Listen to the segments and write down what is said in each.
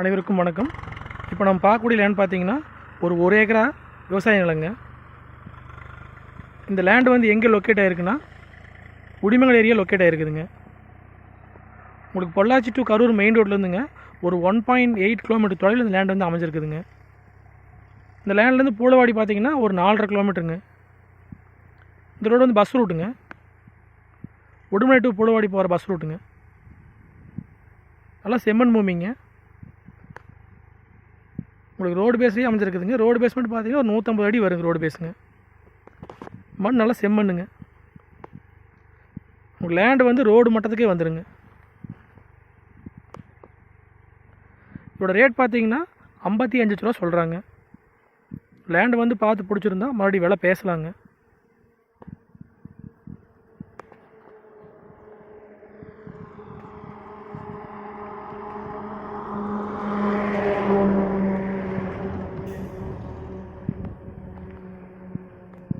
அனைவருக்கும் வணக்கம். இப்போ நம்ம பார்க்கக்கூடிய லேண்ட் பார்த்தீங்கன்னா ஒரு ஒரு ஏக்கரா விவசாய நிலங்க. இந்த லேண்ட் வந்து எங்கே லொக்கேட் ஆகிருக்குன்னா உடிமங்கல் ஏரியா லொக்கேட் ஆகிருக்குதுங்க உங்களுக்கு பொள்ளாச்சி டு கரூர் மெயின் ரோட்லேருந்துங்க ஒரு ஒன் பாயிண்ட் எயிட் கிலோமீட்டர் தொலைவில் இந்த லேண்ட் வந்து அமைஞ்சிருக்குதுங்க. இந்த லேண்ட்லேருந்து பூலவாடி பார்த்தீங்கன்னா ஒரு நாலரை கிலோமீட்டருங்க இந்த ரோடு வந்து பஸ் ரூட்டுங்க உடுமலை டு பூலவாடி போகிற பஸ் ரூட்டுங்க நல்லா செம்மண் பூமிங்க. உங்களுக்கு ரோடு பேஸ்லேயே அமைஞ்சிருக்குதுங்க. ரோடு பேஸ்மெண்ட் பார்த்தீங்கன்னா ஒரு நூற்றம்பது அடி வருங்க ரோடு பேஸுங்க மண் நல்லா செம்மண்ணுங்க. உங்களுக்கு லேண்டு வந்து ரோடு மட்டத்துக்கே வந்துடுங்க இதோட ரேட் பார்த்தீங்கன்னா ஐம்பத்தி அஞ்சு ரூபா சொல்கிறாங்க லேண்டு வந்து பார்த்து பிடிச்சிருந்தா மறுபடியும் விலை பேசலாங்க.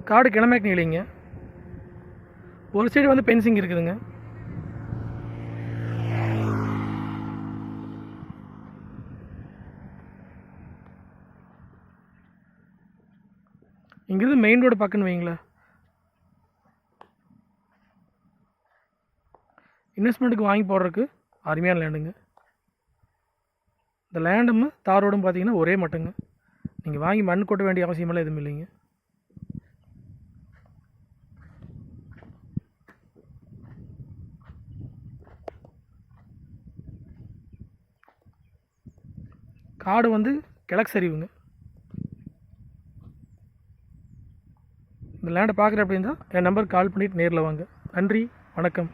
காடு கிழமைக்கு நிலைங்க. ஒரு சைடு வந்து பென்சிங் இருக்குதுங்க. இங்கிருந்து மெயின் ரோடு பக்கம்னு வைங்களேன் இன்வெஸ்ட்மெண்ட்டுக்கு வாங்கி போடுறதுக்கு அருமையான லேண்டுங்க இந்த லேண்டும் தார் ரோடும் பார்த்தீங்கன்னா ஒரே மட்டங்க. நீங்கள் வாங்கி மண் கொட்ட வேண்டிய அவசியமெல்லாம் எதுவும் இல்லைங்க. காடு வந்து கிழக்கு சரிவுங்க. இந்த லேண்டை பார்க்குற அப்படின்னா என் நம்பருக்கு கால் பண்ணிவிட்டு நேரில் வாங்க. நன்றி வணக்கம்.